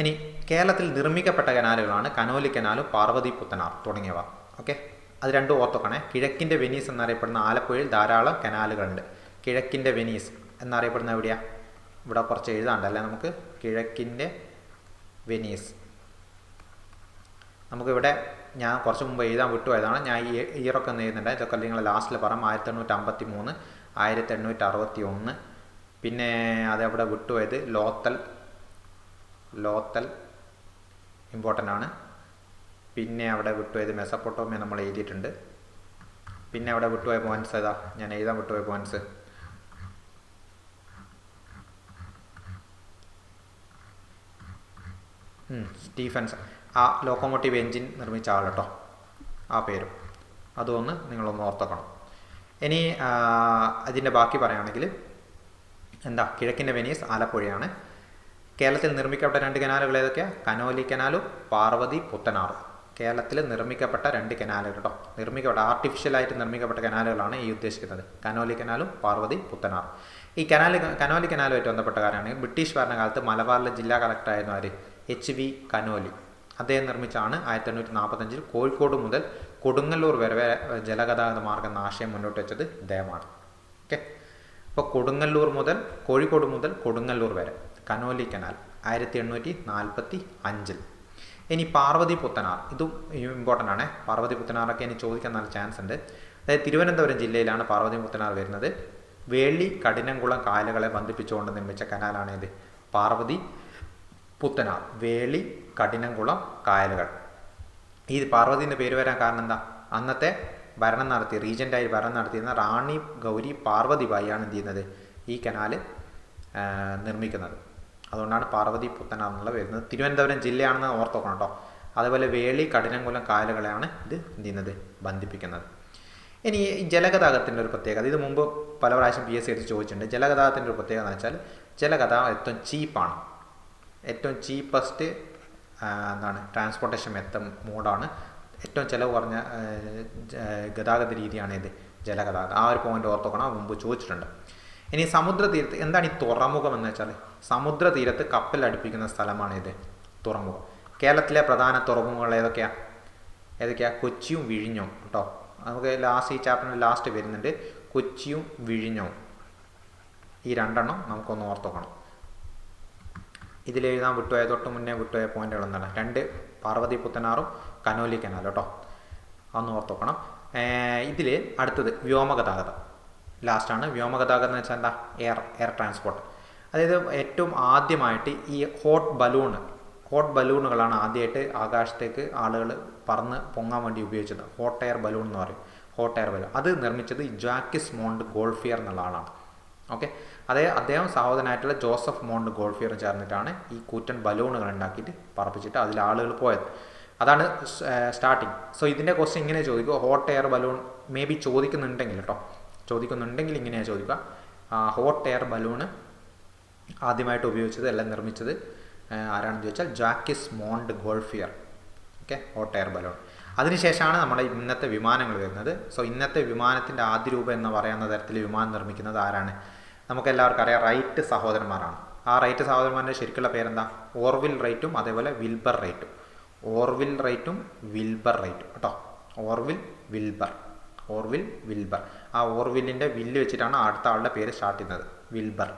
ഇനി കേരളത്തിൽ നിർമ്മിക്കപ്പെട്ട കനാലുകളാണ് കനോലി കനാലും പാർവതി പുത്തനാർ തുടങ്ങിയവ. ഓക്കെ അത് രണ്ടും ഓർത്തോക്കണേ. കിഴക്കിന്റെ വെനീസ് എന്നറിയപ്പെടുന്ന ആലപ്പുഴയിൽ ധാരാളം കനാലുകളുണ്ട് കിഴക്കിന്റെ വെനീസ് എന്നറിയപ്പെടുന്ന എവിടെയാ? ഇവിടെ കുറച്ച് എഴുതാണ്ടല്ലേ നമുക്ക്? കിഴക്കിന്റെ വെനീസ്. നമുക്കിവിടെ ഞാൻ കുറച്ച് മുമ്പ് എഴുതാൻ വിട്ടുപോയതാണ്. ഞാൻ ഈ ഇയറൊക്കെ ഒന്ന് എഴുതുന്നുണ്ട്. ഇതൊക്കെ നിങ്ങൾ ലാസ്റ്റിൽ പറയാം ആയിരത്തി എണ്ണൂറ്റി അമ്പത്തി മൂന്ന് ആയിരത്തി എണ്ണൂറ്റി അറുപത്തി ഒന്ന് പിന്നെ അതവിടെ വിട്ടുപോയത്? ലോത്തൽ ലോത്തൽ ഇമ്പോർട്ടന്റ് ആണ്. പിന്നെ അവിടെ വിട്ടുപോയത് മെസപ്പൊട്ടോമിയ നമ്മൾ എഴുതിയിട്ടുണ്ട്. പിന്നെ അവിടെ വിട്ടുപോയ പോയിന്റ്സ് ഏതാ? ഞാൻ എഴുതാൻ വിട്ടുപോയ പോയിന്റ്സ് സ്റ്റീഫൻസ്. ആ ലോക്കോമോട്ടീവ് എൻജിൻ നിർമ്മിച്ച ആൾ കേട്ടോ. ആ പേരും. അതൊന്ന് നിങ്ങളൊന്ന് ഓർത്തക്കണം. ഇനി അതിന്റെ ബാക്കി പറയുകയാണെങ്കിൽ എന്താ കിഴക്കിന്റെ വെനീസ് ആലപ്പുഴയാണ്. കേരളത്തിൽ നിർമ്മിക്കപ്പെട്ട രണ്ട് കനാലുകൾ ഏതൊക്കെയാണ് കനോലി കനാലും പാർവതി പുത്തനാറ്. കേരളത്തിൽ നിർമ്മിക്കപ്പെട്ട രണ്ട് കനാലുകൾ കേട്ടോ. നിർമ്മിക്കപ്പെട്ട ആർട്ടിഫിഷ്യലായിട്ട് നിർമ്മിക്കപ്പെട്ട കനാലുകളാണ് ഈ ഉദ്ദേശിക്കുന്നത്. കനോലി കനാലും പാർവതി പുത്തനാർ ഈ കനാല് കനോലി കനാലുമായിട്ട് ബന്ധപ്പെട്ട കാര്യമാണെങ്കിൽ ബ്രിട്ടീഷ് ഭരണകാലത്ത് മലബാറിലെ ജില്ലാ കളക്ടറായിരുന്നു ആര്? H V Conolly. അദ്ദേഹം നിർമ്മിച്ചാണ് ആയിരത്തി എണ്ണൂറ്റി നാൽപ്പത്തഞ്ചിൽ കോഴിക്കോട് മുതൽ കൊടുങ്ങല്ലൂർ വരെ ജലഗതാഗത മാർഗം എന്ന ആശയം മുന്നോട്ട് വെച്ചത് ഇദ്ദേഹമാണ്. ഓക്കെ? അപ്പോൾ കൊടുങ്ങല്ലൂർ മുതൽ കോഴിക്കോട് മുതൽ കൊടുങ്ങല്ലൂർ വരെ കനോലി കനാൽ ആയിരത്തി എണ്ണൂറ്റി നാൽപ്പത്തി അഞ്ചിൽ ഇനി പാർവതി പുത്തനാർ ഇതും ഇമ്പോർട്ടന്റ് ആണ്. പാർവതി പുത്തനാറൊക്കെ ഇനി ചോദിക്കാൻ നല്ല ചാൻസ് ഉണ്ട്. അതായത് തിരുവനന്തപുരം ജില്ലയിലാണ് പാർവതി പുത്തനാർ വരുന്നത്. വേളി കഠിനംകുളം കായലുകളെ ബന്ധിപ്പിച്ചുകൊണ്ട് നിർമ്മിച്ച കനാലാണ് ഇത്. പാർവതി പുത്തനാർ വേളി കഠിനംകുളം കായലുകൾ. ഈ പാർവതിന്റെ പേര് വരാൻ കാരണം എന്താ? അന്നത്തെ ഭരണം നടത്തി റീജന്റായി ഭരണം നടത്തിയിരുന്ന റാണി ഗൗരി പാർവതിബായിയാണ് എന്ത് ചെയ്യുന്നത്? ഈ കനാല് നിർമ്മിക്കുന്നത്. അതുകൊണ്ടാണ് പാർവതി പുത്തന എന്നുള്ള വരുന്നത്. തിരുവനന്തപുരം ജില്ലയാണെന്ന് ഓർത്തോക്കണം കേട്ടോ. അതുപോലെ വേളി കഠിനംകുലം കായലുകളെയാണ് ഇത് എന്ത് ചെയ്യുന്നത്? ബന്ധിപ്പിക്കുന്നത്. ഇനി ഈ ജലഗതാഗതത്തിന്റെ ഒരു പ്രത്യേകത. ഇത് മുമ്പ് പല പ്രാവശ്യം പി എസ് സി എടുത്ത് ചോദിച്ചിട്ടുണ്ട്. ജലഗതാഗതത്തിന്റെ ഒരു പ്രത്യേകത എന്ന് വെച്ചാൽ ജലഗതാഗതം ഏറ്റവും ചീപ്പാണ് ഏറ്റവും ചീപ്പസ്റ്റ് എന്താണ് ട്രാൻസ്പോർട്ടേഷൻ മെത്തം മോഡാണ് ഏറ്റവും ചിലവ് കുറഞ്ഞ ഗതാഗത രീതിയാണ് ഇത് ജലഗതാഗതം. ആ ഒരു പോയിന്റ് ഓർത്തോക്കണം മുമ്പ് ചോദിച്ചിട്ടുണ്ട്. ഇനി സമുദ്ര തീരത്ത് എന്താണ് ഈ തുറമുഖം എന്ന് വെച്ചാൽ സമുദ്ര തീരത്ത് കപ്പൽ അടുപ്പിക്കുന്ന സ്ഥലമാണ് ഇത് തുറമുഖം. കേരളത്തിലെ പ്രധാന തുറമുഖങ്ങൾ ഏതൊക്കെയാണ് ഏതൊക്കെയാണ് കൊച്ചിയും വിഴിഞ്ഞവും കേട്ടോ. നമുക്ക് ലാസ്റ്റ് ഈ ചാപ്റ്ററിന് ലാസ്റ്റ് വരുന്നുണ്ട്. കൊച്ചിയും വിഴിഞ്ഞവും. ഈ രണ്ടെണ്ണം നമുക്കൊന്ന് ഓർത്തോക്കണം. ഇതിലെഴുതാൻ വിട്ടുപോയ തൊട്ട് മുന്നേ വിട്ടുപോയ പോയിന്റുകൾ എന്താണ്? രണ്ട് പാർവതി പുത്തനാറും കനോലി കനാലും കേട്ടോ. അതൊന്ന് ഓർത്തോക്കണം ഇതിൽ അടുത്തത് വ്യോമഗതാഗതം. ലാസ്റ്റാണ് വ്യോമഗതാഗതം എന്ന് വെച്ചാൽ എന്താ? എയർ എയർ ട്രാൻസ്പോർട്ട് അതായത് ഏറ്റവും ആദ്യമായിട്ട് ഈ ഹോട്ട് ബലൂൺ ഹോട്ട് ബലൂണുകളാണ് ആദ്യമായിട്ട് ആകാശത്തേക്ക് ആളുകൾ പറന്ന് പൊങ്ങാൻ വേണ്ടി ഉപയോഗിച്ചത്. ഹോട്ട് എയർ ബലൂൺ എന്ന് പറയും. ഹോട്ട് എയർ ബലൂൺ അത് നിർമ്മിച്ചത് ജാക്കിസ് മോണ്ട് ഗോൾഫിയർ എന്നുള്ള ആളാണ്. ഓക്കെ? അതേ അദ്ദേഹം സഹോദരനായിട്ടുള്ള ജോസഫ് മോണ്ട് ഗോൾഫിയർ ചേർന്നിട്ടാണ് ഈ കൂറ്റൻ ബലൂണുകൾ ഉണ്ടാക്കിയിട്ട് പറപ്പിച്ചിട്ട് അതിൽ ആളുകൾ പോയത്. അതാണ് സ്റ്റാർട്ടിങ് സോ ഇതിന്റെ ക്വസ്റ്റ്യൻ ഇങ്ങനെ ചോദിക്കുക. Hot air balloon maybe ചോദിക്കുന്നുണ്ടെങ്കിൽ കേട്ടോ ചോദിക്കുന്നുണ്ടെങ്കിൽ ഇങ്ങനെയാണ് ചോദിക്കുക. ഹോട്ട് എയർ ബലൂണ് ആദ്യമായിട്ട് ഉപയോഗിച്ചത് എല്ലാം നിർമ്മിച്ചത് ആരാണെന്ന് ചോദിച്ചാൽ Jacques Montgolfier. Okay? Hot air balloon അതിനുശേഷമാണ് നമ്മുടെ ഇന്നത്തെ വിമാനങ്ങൾ വരുന്നത്. സോ ഇന്നത്തെ വിമാനത്തിന്റെ ആദ്യ രൂപം എന്ന് പറയുന്ന തരത്തിൽ വിമാനം നിർമ്മിക്കുന്നത് ആരാണ്? നമുക്ക് എല്ലാവർക്കും അറിയാം റൈറ്റ് സഹോദരന്മാരാണ്. ആ റൈറ്റ് സഹോദരന്മാരുടെ ശരിക്കുള്ള പേരെന്താ? ഓർവിൽ റൈറ്റും അതേപോലെ വിൽബർ റൈറ്റും. ഓർവിൽ റൈറ്റും വിൽബർ റൈറ്റും. കേട്ടോ? Orville Wilbur. Orville Wilbur. ആ ഓർവില്ലിന്റെ വില്ല് വെച്ചിട്ടാണ് അടുത്ത ആളുടെ പേര് സ്റ്റാർട്ട് ചെയ്യുന്നത്. വിൽബർ.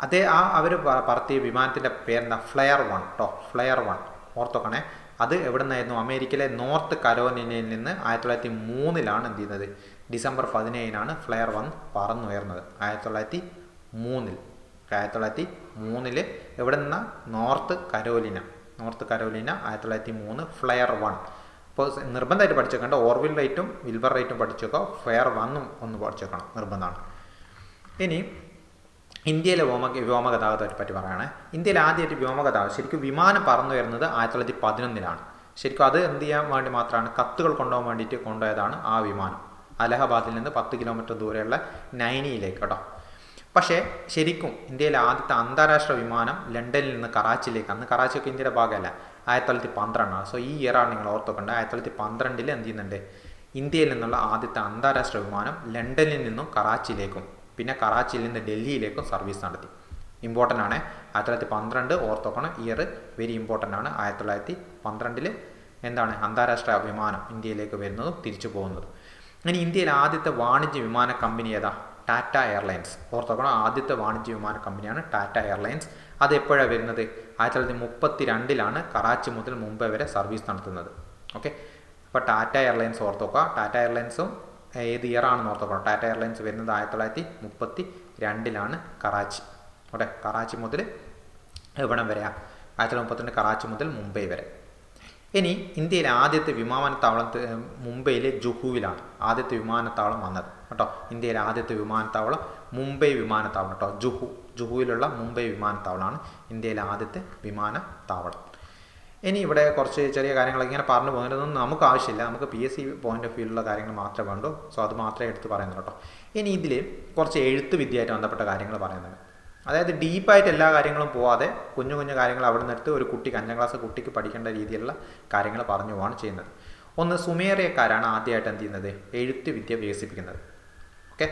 അതേ ആ അവർ പറത്തിയ വിമാനത്തിന്റെ പേരെന്താ? Flyer one. കേട്ടോ? Flyer one. ഓർത്തോക്കണേ. അത് എവിടെ നിന്നായിരുന്നു അമേരിക്കയിലെ നോർത്ത് കരോലിനയിൽ നിന്ന് ആയിരത്തി തൊള്ളായിരത്തി മൂന്നിലാണ് എന്ത് ചെയ്യുന്നത്? ഡിസംബർ പതിനേഴിനാണ് ഫ്ലെയർ വൺ പറന്നുയർന്നത്. ആയിരത്തി തൊള്ളായിരത്തി മൂന്നിൽ ആയിരത്തി തൊള്ളായിരത്തി മൂന്നിൽ എവിടെ നിന്ന? North Carolina. നോർത്ത് കരോലിന ആയിരത്തി തൊള്ളായിരത്തി മൂന്ന് ഫ്ലെയർ വൺ. ഇപ്പോൾ നിർബന്ധമായിട്ട് പഠിച്ചേക്കേണ്ട. ഓർവിൽ റേറ്റും വിൽബർ റേറ്റും പഠിച്ചേക്കോ. ഫെയർ വണ്ണും ഒന്ന് പഠിച്ചേക്കണം. നിർബന്ധമാണ്. ഇനി ഇന്ത്യയിലെ വ്യോമ വ്യോമഗതാഗതത്തെ പറ്റി പറയുകയാണ് ഇന്ത്യയിൽ ആദ്യമായിട്ട് വ്യോമഗതാഗതം ശരിക്കും വിമാനം പറന്നു വരുന്നത് ആയിരത്തി തൊള്ളായിരത്തി പതിനൊന്നിലാണ് ശരിക്കും അത് എന്ത് ചെയ്യാൻ വേണ്ടി മാത്രമാണ്? കത്തുകൾ കൊണ്ടുപോകാൻ വേണ്ടിയിട്ട് കൊണ്ടുപോയതാണ് ആ വിമാനം. അലഹബാദിൽ നിന്ന് പത്ത് കിലോമീറ്റർ ദൂരെയുള്ള നൈനിയിലേക്ക് കേട്ടോ. പക്ഷേ ശരിക്കും ഇന്ത്യയിലെ ആദ്യത്തെ അന്താരാഷ്ട്ര വിമാനം ലണ്ടനിൽ നിന്ന് കറാച്ചിയിലേക്ക് അന്ന് കറാച്ചിയൊക്കെ ഇന്ത്യയുടെ ഭാഗമല്ല ആയിരത്തി തൊള്ളായിരത്തി പന്ത്രണ്ടാണ്. സോ ഈ ഇയറാണ് നിങ്ങൾ ഓർത്തുകൊണ്ട് ആയിരത്തി തൊള്ളായിരത്തി പന്ത്രണ്ടിൽ എന്ത് ചെയ്യുന്നുണ്ട്? ഇന്ത്യയിൽ നിന്നുള്ള ആദ്യത്തെ അന്താരാഷ്ട്ര വിമാനം ലണ്ടനിൽ നിന്നും കറാച്ചിയിലേക്കും പിന്നെ കറാച്ചിയിൽ നിന്ന് ഡൽഹിയിലേക്കും സർവീസ് നടത്തി. ഇമ്പോർട്ടന്റ് ആണ്. ആയിരത്തി തൊള്ളായിരത്തി പന്ത്രണ്ട് ഓർത്തോക്കണം ഇയർ വെരി ഇമ്പോർട്ടന്റ് ആണ്. ആയിരത്തി തൊള്ളായിരത്തി പന്ത്രണ്ടിൽ എന്താണ് അന്താരാഷ്ട്ര വിമാനം ഇന്ത്യയിലേക്ക് വരുന്നതും തിരിച്ചു പോകുന്നതും. ഇനി ഇന്ത്യയിലെ ആദ്യത്തെ വാണിജ്യ വിമാന കമ്പനി ഏതാ? ടാറ്റ എയർലൈൻസ് ഓർത്തോക്കണം ആദ്യത്തെ വാണിജ്യ വിമാന കമ്പനിയാണ് ടാറ്റ എയർലൈൻസ് അത് എപ്പോഴാണ് വരുന്നത്? ആയിരത്തി തൊള്ളായിരത്തി മുപ്പത്തി രണ്ടിലാണ് കറാച്ചി മുതൽ മുംബൈ വരെ സർവീസ് നടത്തുന്നത്. ഓക്കെ അപ്പോൾ ടാറ്റ എയർലൈൻസ് ഓർത്തോക്കുക. ടാറ്റ എയർലൈൻസും ഏത് ഇയർ ആണെന്ന് ഓർത്തോക്കണം. ടാറ്റ എയർലൈൻസ് വരുന്നത് ആയിരത്തി തൊള്ളായിരത്തി മുപ്പത്തി രണ്ടിലാണ് കറാച്ചി. ഓട്ടെ കറാച്ചി മുതൽ എവിടം വരെയാണ് ആയിരത്തി തൊള്ളായിരത്തി മുപ്പത്തിരണ്ട് കറാച്ചി മുതൽ മുംബൈ വരെ. ഇനി ഇന്ത്യയിലെ ആദ്യത്തെ വിമാനത്താവളം മുംബൈയിലെ ജുഹുവിലാണ് ആദ്യത്തെ വിമാനത്താവളം വന്നത്. കേട്ടോ? ഇന്ത്യയിലെ ആദ്യത്തെ വിമാനത്താവളം മുംബൈ വിമാനത്താവളം കേട്ടോ. ജുഹു ജുഹുവിലുള്ള മുംബൈ വിമാനത്താവളമാണ് ഇന്ത്യയിലെ ആദ്യത്തെ വിമാനത്താവളം. ഇനി ഇവിടെ കുറച്ച് ചെറിയ കാര്യങ്ങളൊക്കെ ഇങ്ങനെ പറഞ്ഞു പോകുന്നതൊന്നും നമുക്ക് ആവശ്യമില്ല. നമുക്ക് P S C point of വ്യൂലുള്ള കാര്യങ്ങൾ മാത്രമേ വേണ്ടൂ സോ അത് മാത്രമേ എടുത്ത് പറയുന്നുള്ളൂ കേട്ടോ. ഇനി ഇതിൽ കുറച്ച് എഴുത്ത് വിദ്യയായിട്ട് ബന്ധപ്പെട്ട കാര്യങ്ങൾ പറയുന്നുണ്ട്. അതായത് ഡീപ്പായിട്ട് എല്ലാ കാര്യങ്ങളും പോവാതെ കുഞ്ഞു കുഞ്ഞു കാര്യങ്ങൾ അവിടെ നിന്നെടുത്ത് ഒരു കുട്ടിക്ക് അഞ്ചാം ക്ലാസ് കുട്ടിക്ക് പഠിക്കേണ്ട രീതിയിലുള്ള കാര്യങ്ങൾ പറഞ്ഞു പോവാണ് ചെയ്യുന്നത്. ഒന്ന് സുമേറിയക്കാരാണ് ആദ്യമായിട്ട് എന്ത് ചെയ്യുന്നത്? എഴുത്ത് വിദ്യ വികസിപ്പിക്കുന്നത്. ഓക്കെ?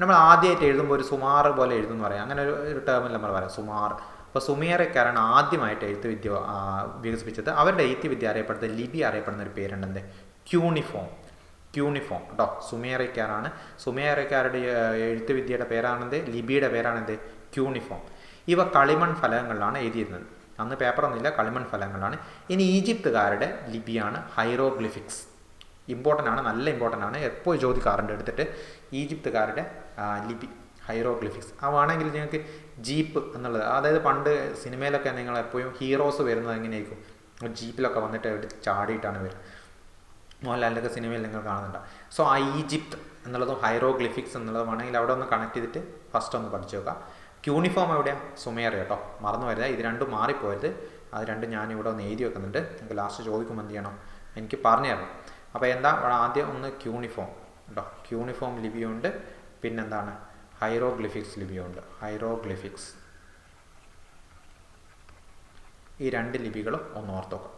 നമ്മൾ ആദ്യമായിട്ട് എഴുതുമ്പോൾ ഒരു സുമാർ പോലെ എഴുതുമെന്ന് പറയാം. അങ്ങനെ ഒരു ഒരു ടേമിൽ നമ്മൾ പറയാം സുമാർ. അപ്പോൾ സുമേറിയക്കാരാണ് ആദ്യമായിട്ട് എഴുത്ത് വിദ്യ വികസിപ്പിച്ചത്. അവരുടെ എഴുത്ത് വിദ്യ അറിയപ്പെടുന്നത് ലിപി അറിയപ്പെടുന്ന ഒരു പേരുണ്ട്. എന്ത്? ക്യൂണിഫോം. ക്യൂണിഫോം. കേട്ടോ? സുമേറിയക്കാരാണ്. സുമേറിയക്കാരുടെ എഴുത്ത് വിദ്യയുടെ പേരാണെന്ത് ലിപിയുടെ പേരാണെന്ത് ക്യൂണിഫോം. ഇവ കളിമൺ ഫലകങ്ങളിലാണ് എഴുതിയിരുന്നത്. അന്ന് പേപ്പറൊന്നുമില്ല കളിമൺ ഫലങ്ങളാണ് ഇനി ഈജിപ്തുകാരുടെ ലിപിയാണ് ഹൈറോഗ്ലിഫിക്സ് ഇമ്പോർട്ടന്റ് ആണ് നല്ല ഇമ്പോർട്ടന്റ് ആണ്. എപ്പോൾ ചോദിക്കാറുണ്ട് എടുത്തിട്ട് ഈജിപ്തുകാരുടെ ലിപി ഹൈറോഗ്ലിഫിക്സ് ആ വേണമെങ്കിൽ നിങ്ങൾക്ക് ജീപ്പ് എന്നുള്ളത് അതായത് പണ്ട് സിനിമയിലൊക്കെ നിങ്ങൾ എപ്പോഴും ഹീറോസ് വരുന്നത് എങ്ങനെയായിരിക്കും? ജീപ്പിലൊക്കെ വന്നിട്ട് എടുത്ത് ചാടിയിട്ടാണ് വരുന്നത് മോഹൻലാലിന്റെ സിനിമയിൽ നിങ്ങൾ കാണുന്നുണ്ട്. സോ ആ ഈജിപ്ത് എന്നുള്ളതും ഹൈറോഗ്ലിഫിക്സ് എന്നുള്ളതും വേണമെങ്കിൽ അവിടെ ഒന്ന് കണക്ട് ചെയ്തിട്ട് ഫസ്റ്റ് ഒന്ന് പഠിച്ചു നോക്കുക യൂണിഫോം എവിടെയാണ് സുമേറിയ കേട്ടോ. മറന്നു വരുന്നത് ഇത് രണ്ടും മാറിപ്പോയത്. അത് രണ്ടും ഞാൻ ഇവിടെ ഒന്ന് എഴുതി വെക്കുന്നുണ്ട്. നിങ്ങൾക്ക് ലാസ്റ്റ് ചോദിക്കുമ്പോൾ എന്ത് ചെയ്യണം? എനിക്ക് പറഞ്ഞു തരണം. അപ്പോൾ എന്താ? ആദ്യം ഒന്ന് ക്യൂണിഫോം കേട്ടോ ക്യൂണിഫോം ലിപിയുണ്ട്. പിന്നെന്താണ്? ഹൈറോഗ്ലിഫിക്സ് ലിപിയുണ്ട്. ഹൈറോഗ്ലിഫിക്സ്. ഈ രണ്ട് ലിപികളും ഒന്ന് ഓർത്തോക്കാം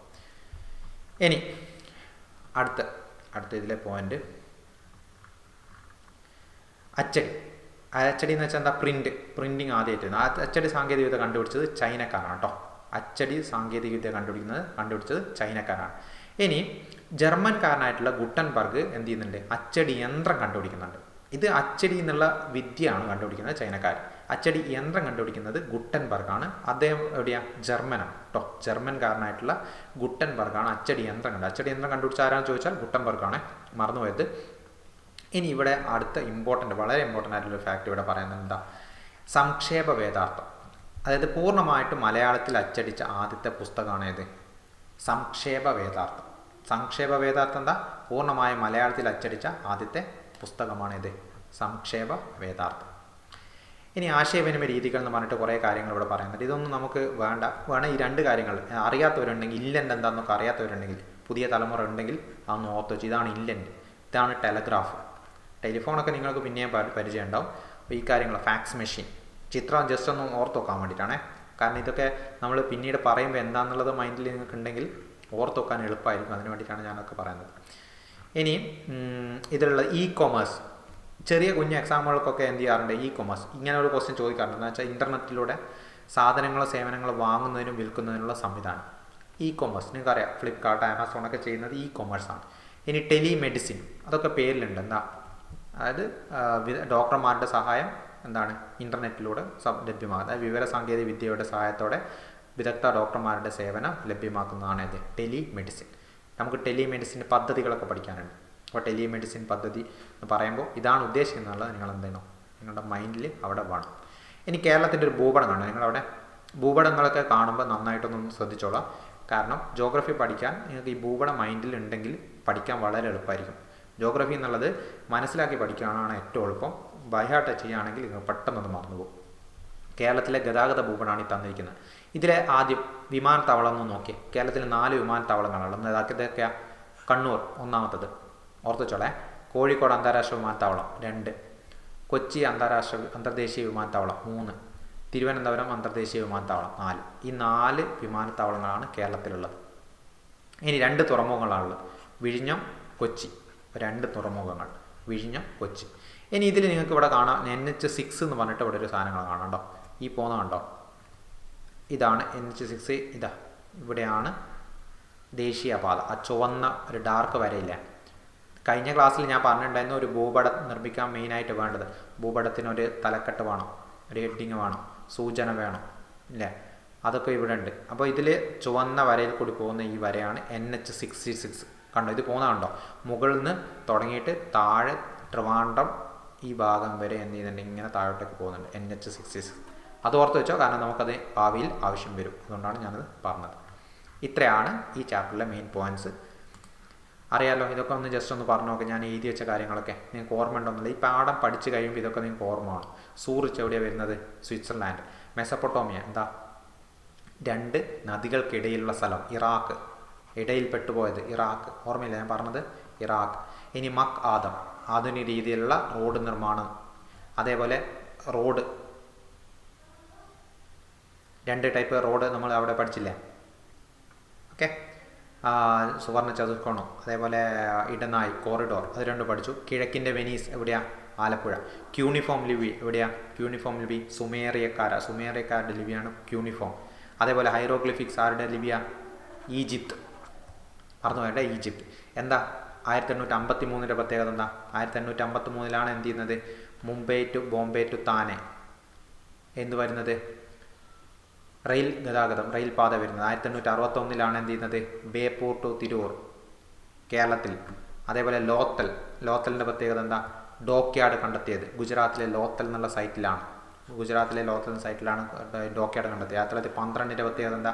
ഇനി അടുത്ത അടുത്ത ഇതിലെ പോയിന്റ് അച്ചടി അച്ചടി എന്ന് വെച്ചാൽ എന്താ പ്രിന്റ് പ്രിന്റിങ് ആദ്യമായിട്ട് ആ അച്ചടി സാങ്കേതികവിദ്യ കണ്ടുപിടിച്ചത് ചൈനക്കാരാണ് കേട്ടോ അച്ചടി സാങ്കേതികവിദ്യ കണ്ടുപിടിക്കുന്നത് കണ്ടുപിടിച്ചത് ചൈനക്കാരാണ്. ഇനി ജർമ്മൻകാരനായിട്ടുള്ള ഗുട്ടൻബർഗ് എന്ത് ചെയ്യുന്നുണ്ട്? അച്ചടി യന്ത്രം കണ്ടുപിടിക്കുന്നുണ്ട്. ഇത് അച്ചടി എന്നുള്ള വിദ്യയാണ് കണ്ടുപിടിക്കുന്നത് ചൈനക്കാർ. അച്ചടി യന്ത്രം കണ്ടുപിടിക്കുന്നത് ഗുട്ടൻബർഗാണ്. അദ്ദേഹം എവിടെയാ? ജർമ്മനാണ് കേട്ടോ ജർമ്മൻകാരനായിട്ടുള്ള ഗുട്ടൻബർഗാണ് അച്ചടി യന്ത്രം കണ്ടത് അച്ചടി യന്ത്രം കണ്ടുപിടിച്ച ആരാണെന്ന് ചോദിച്ചാൽ ഗുട്ടൻബർഗാണ്. മറന്നുപോയത്. ഇനി ഇവിടെ അടുത്ത ഇമ്പോർട്ടന്റ് വളരെ ഇമ്പോർട്ടന്റ് ആയിട്ടുള്ള ഫാക്റ്റ് ഇവിടെ പറയുന്നത് എന്താ? സംക്ഷേപ വേദാർത്ഥം. അതായത് പൂർണമായിട്ട് മലയാളത്തിൽ അച്ചടിച്ച ആദ്യത്തെ പുസ്തകമാണ് ഏത്? സംക്ഷേപ വേദാർത്ഥം. സംക്ഷേപ വേദാർത്ഥം എന്താ? പൂർണമായ മലയാളത്തിൽ അച്ചടിച്ച ആദ്യത്തെ പുസ്തകമാണ് ഇത് സംക്ഷേപ വേദാർത്ഥം. ഇനി ആശയവിനിമയ രീതികൾ എന്ന് പറഞ്ഞിട്ട് കുറേ കാര്യങ്ങൾ ഇവിടെ പറയുന്നുണ്ട്. ഇതൊന്നും നമുക്ക് വേണ്ട. വേണം ഈ രണ്ട് കാര്യങ്ങൾ. അറിയാത്തവരുണ്ടെങ്കിൽ ഇല്ലന്റ് എന്താണെന്നൊക്കെ അറിയാത്തവരുണ്ടെങ്കിൽ പുതിയ തലമുറ ഉണ്ടെങ്കിൽ അതൊന്ന് ഓർത്ത് വെച്ച് ഇതാണ് ഇല്ലന്റ് ഇതാണ് ടെലഗ്രാഫ്. ടെലിഫോണൊക്കെ നിങ്ങൾക്ക് പിന്നെയും പരിചയം ഉണ്ടാവും അപ്പോൾ ഈ കാര്യങ്ങൾ ഫാക്സ് മെഷീൻ ചിത്രം ജസ്റ്റ് ഒന്ന് ഓർത്ത് വെക്കാൻ വേണ്ടിയിട്ടാണേ. കാരണം ഇതൊക്കെ നമ്മൾ പിന്നീട് പറയുമ്പോൾ എന്താണെന്നുള്ളത് മൈൻഡിൽ നിങ്ങൾക്ക് ഉണ്ടെങ്കിൽ ഓർത്ത് വെക്കാൻ എളുപ്പമായിരിക്കും അതിന് വേണ്ടിയിട്ടാണ് ഞാനൊക്കെ പറയുന്നത്. ഇനി ഇതിലുള്ള ഇ കൊമേഴ്സ് ചെറിയ കുഞ്ഞു എക്സാമ്പിളുകൾക്കൊക്കെ എന്ത് ചെയ്യാറുണ്ട്? ഇ കൊമേഴ്സ് ഇങ്ങനെ ഒരു ക്വസ്റ്റ്യൻ ചോദിക്കാറുണ്ട്. എന്ന് വെച്ചാൽ ഇന്റർനെറ്റിലൂടെ സാധനങ്ങളോ സേവനങ്ങളോ വാങ്ങുന്നതിനും വിൽക്കുന്നതിനുള്ള സംവിധാനം. ഇ കൊമേഴ്സ് നിങ്ങൾക്കറിയാം. ഫ്ലിപ്കാർട്ട് ആമസോൺ ഒക്കെ ചെയ്യുന്നത് ഇ കൊമേഴ്സാണ് ഇനി ടെലിമെഡിസിൻ. അതൊക്കെ പേരിലുണ്ട്. എന്താ? അതായത് ഡോക്ടർമാരുടെ സഹായം എന്താണ് ഇന്റർനെറ്റിലൂടെ ലഭ്യമാകുന്നത്. വിവര സാങ്കേതിക വിദ്യയുടെ സഹായത്തോടെ വിദഗ്ധ ഡോക്ടർമാരുടെ സേവനം ലഭ്യമാക്കുന്നതാണ് ഇത്. ടെലി മെഡിസിൻ നമുക്ക് ടെലി മെഡിസിൻ പദ്ധതികളൊക്കെ പഠിക്കാനുണ്ട്. അപ്പോൾ ടെലി മെഡിസിൻ പദ്ധതി എന്ന് പറയുമ്പോൾ ഇതാണ് ഉദ്ദേശിക്കുന്നത് നിങ്ങൾ എന്ത് ചെയ്യണം? നിങ്ങളുടെ മൈൻഡിൽ അവിടെ വേണം. ഇനി കേരളത്തിന്റെ ഒരു ഭൂപടം കാണാം നിങ്ങളവിടെ ഭൂപടങ്ങളൊക്കെ കാണുമ്പോൾ നന്നായിട്ടൊന്ന് ശ്രദ്ധിച്ചോളാം. കാരണം ജോഗ്രഫി പഠിക്കാൻ നിങ്ങൾക്ക് ഈ ഭൂപടം മൈൻഡിൽ ഉണ്ടെങ്കിൽ പഠിക്കാൻ വളരെ എളുപ്പമായിരിക്കും. ജോഗ്രഫി എന്നുള്ളത് മനസ്സിലാക്കി പഠിക്കാനാണ് ഏറ്റവും എളുപ്പം. ബൈഹാർട്ട് ചെയ്യുകയാണെങ്കിൽ പെട്ടെന്നത് മറന്നുപോകും കേരളത്തിലെ ഗതാഗത ഭൂപടമാണ് ഈ തന്നിരിക്കുന്നത്. ഇതിലെ ആദ്യം വിമാനത്താവളം എന്ന് നോക്കി. കേരളത്തിൽ നാല് വിമാനത്താവളങ്ങളാണ്. ഇതൊക്കെ കണ്ണൂർ ഒന്നാമത്തത്. ഓർത്തുവച്ചോളെ. കോഴിക്കോട് അന്താരാഷ്ട്ര വിമാനത്താവളം രണ്ട്. കൊച്ചി അന്താരാഷ്ട്ര അന്തർദേശീയ വിമാനത്താവളം മൂന്ന്. തിരുവനന്തപുരം അന്തർദേശീയ വിമാനത്താവളം നാല്. ഈ നാല് വിമാനത്താവളങ്ങളാണ് കേരളത്തിലുള്ളത്. ഇനി രണ്ട് തുറമുഖങ്ങളാണുള്ളത്. വിഴിഞ്ഞം കൊച്ചി. രണ്ട് തുറമുഖങ്ങൾ. വിഴിഞ്ഞം കൊച്ചി. ഇനി ഇതിൽ നിങ്ങൾക്ക് ഇവിടെ കാണാം. എൻ എച്ച് സിക്സ് എന്ന് പറഞ്ഞിട്ട് ഇവിടെ ഒരു സാധനങ്ങൾ കാണാം ഈ പോകുന്ന കണ്ടോ? ഇതാണ് എൻ എച്ച് സിക്സ് ഇതാ. ഇവിടെയാണ് ദേശീയപാത. ആ ചുവന്ന ഒരു ഡാർക്ക് വരയില്ല? കഴിഞ്ഞ ക്ലാസ്സിൽ ഞാൻ പറഞ്ഞിട്ടുണ്ടായിരുന്നു ഒരു ഭൂപടം നിർമ്മിക്കാൻ മെയിനായിട്ട് വേണ്ടത്. ഭൂപടത്തിനൊരു തലക്കെട്ട് വേണം. ഒരു ഹെഡിങ് വേണം. സൂചന വേണം. ഇല്ലേ? അതൊക്കെ ഇവിടെ ഉണ്ട്. അപ്പോൾ ഇതിൽ ചുവന്ന വരയിൽ കൂടി പോകുന്ന ഈ വരയാണ് എൻ എച്ച് സിക്സ്റ്റി സിക്സ് കണ്ടോ ഇത് പോകുന്ന കണ്ടോ മുകളിൽ നിന്ന് തുടങ്ങിയിട്ട് താഴെ ട്രിവാൻഡ്രം ഈ ഭാഗം വരെ എന്ത് ചെയ്യുന്നുണ്ട്? ഇങ്ങനെ താഴോട്ടേക്ക് പോകുന്നുണ്ട്. എൻ എച്ച് സിക്സ്റ്റി സിക്സ് അത് ഓർത്ത് വെച്ചോ കാരണം നമുക്കത് ഭാവിയിൽ ആവശ്യം വരും. അതുകൊണ്ടാണ് ഞാനത് പറഞ്ഞത്. ഇത്രയാണ് ഈ ചാപ്റ്ററിലെ മെയിൻ പോയിന്റ്സ് അറിയാലോ ഇതൊക്കെ ഒന്ന് ജസ്റ്റ് ഒന്ന് പറഞ്ഞു നോക്കാം. ഞാൻ എഴുതി വെച്ച കാര്യങ്ങളൊക്കെ നിങ്ങൾക്ക് ഓർമ്മ ഉണ്ടോന്നില്ല ഈ പാഠം പഠിച്ചു കഴിയുമ്പോൾ ഇതൊക്കെ നിങ്ങൾക്ക് ഓർമ്മയാണ്. സൂറിച്ച് എവിടെയാണ് വരുന്നത്? സ്വിറ്റ്സർലാൻഡ്. മെസപ്പൊട്ടോമിയ. എന്താ? രണ്ട് നദികൾക്കിടയിലുള്ള സ്ഥലം. ഇറാഖ്. ഇടയിൽ പെട്ടുപോയത് ഇറാഖ്. ഓർമ്മയില്ല ഞാൻ പറഞ്ഞത്? ഇറാഖ്. ഇനി മക് ആദം. ആധുനിക രീതിയിലുള്ള റോഡ് നിർമ്മാണം. അതേപോലെ റോഡ്. രണ്ട് ടൈപ്പ് റോഡ് നമ്മൾ അവിടെ പഠിച്ചില്ലേ? ഓക്കെ. സുവർണ ചതുർക്കോണം അതേപോലെ ഇടനായ് കോറിഡോർ അത് രണ്ടും പഠിച്ചു. കിഴക്കിന്റെ വെനീസ് എവിടെയാ? ആലപ്പുഴ. ക്യൂണിഫോം ലിവി എവിടെയാ? ക്യൂണിഫോം ലിവി. സുമേറിയക്കാര. സുമേറിയക്കാരുടെ ലിപിയാണ് ക്യൂണിഫോം. അതേപോലെ ഹൈറോഗ്ലിഫിക്സ് ആരുടെ ലിപിയ? ഈജിപ്ത്. മറന്നു വേണ്ട ഈജിപ്ത്. എന്താ? ആയിരത്തി എണ്ണൂറ്റി അമ്പത്തി മൂന്നിന്റെ പ്രത്യേകത എന്താ? ആയിരത്തി എണ്ണൂറ്റി അമ്പത്തി മൂന്നിലാണ് എന്ത് ചെയ്യുന്നത്? Mumbai to Bombay to Thane. എന്ന് വരുന്നത്? റെയിൽ ഗതാഗതം റെയിൽ പാത വരുന്നത്. ആയിരത്തി എണ്ണൂറ്റി അറുപത്തൊന്നിലാണ് എന്ത് ചെയ്യുന്നത്? ബേപ്പൂർ ടു തിരൂർ കേരളത്തിൽ. അതേപോലെ ലോത്തൽ. ലോത്തലിന്റെ പ്രത്യേകത എന്താ? ഡോക്യാർഡ് കണ്ടെത്തിയത്. ഗുജറാത്തിലെ ലോത്തൽ എന്നുള്ള സൈറ്റിലാണ് ഗുജറാത്തിലെ ലോത്തൽ സൈറ്റിലാണ് ഡോക്യാർഡ് കണ്ടെത്തിയത് ആയിരത്തി തൊള്ളായിരത്തി പന്ത്രണ്ടിന്റെ പ്രത്യേകത എന്താ?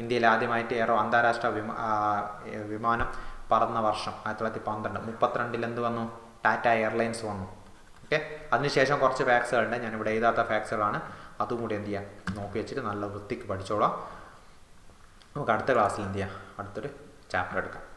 ഇന്ത്യയിൽ ആദ്യമായിട്ട് എയറോ അന്താരാഷ്ട്ര വിമാ വിമാനം പറന്ന വർഷം ആയിരത്തി തൊള്ളായിരത്തി പന്ത്രണ്ട് മുപ്പത്തിരണ്ടിൽ എന്ത് വന്നു? ടാറ്റ എയർലൈൻസ് വന്നു. ഓക്കെ? അതിനുശേഷം കുറച്ച് ഫാക്സുകളുണ്ട്. ഞാനിവിടെ എഴുതാത്ത ഫാക്സുകളാണ്. അതും കൂടി എന്ത് ചെയ്യുക നോക്കി വെച്ചിട്ട് നല്ല വൃത്തിക്ക് പഠിച്ചോളാം. നമുക്ക് അടുത്ത ക്ലാസ്സിൽ എന്ത് ചെയ്യാം? അടുത്തൊരു ചാപ്റ്റർ എടുക്കാം.